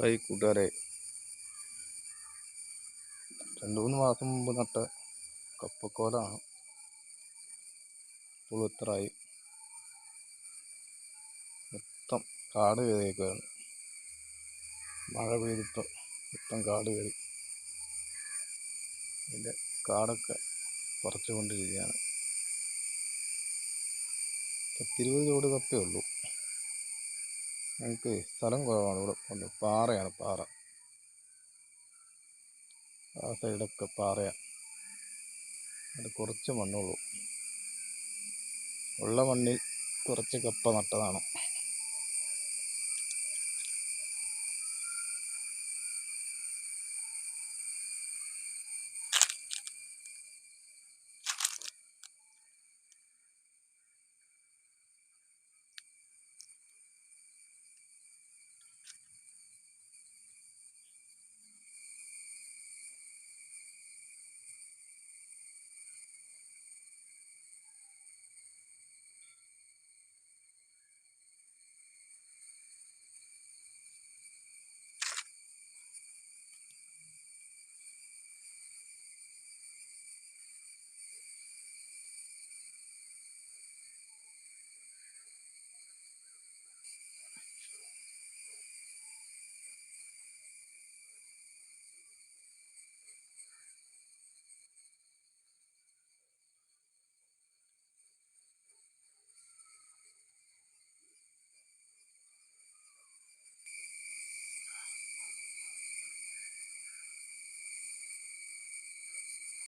Hi കൂട്ടുകാരെ. രണ്ട് മൂന്ന് മാസം മുമ്പ് നട്ട കപ്പക്കോലാണ്. ഇപ്പോൾ ഇത്രയായി. മൊത്തം കാട് കയറിയേക്കുകയാണ് മഴ പെയ്തിട്ട് മൊത്തം കാട് കയറി. അതിന്റെ കാടൊക്കെ പറിച്ചുകൊണ്ടിരിക്കുകയാണ്. പത്തിരുപത് ചുവട് കപ്പേ ഉള്ളൂ. ഞങ്ങൾക്ക് സ്ഥലം കുറവാണ്. ഇവിടെ ഉണ്ട്. പാറയാണ് പാറ. ആ സൈഡൊക്കെ പാറയാണ് അത് കുറച്ച് മണ്ണുള്ളൂ ഉള്ള. മണ്ണിൽ കുറച്ച് കപ്പ നട്ടതാണ്.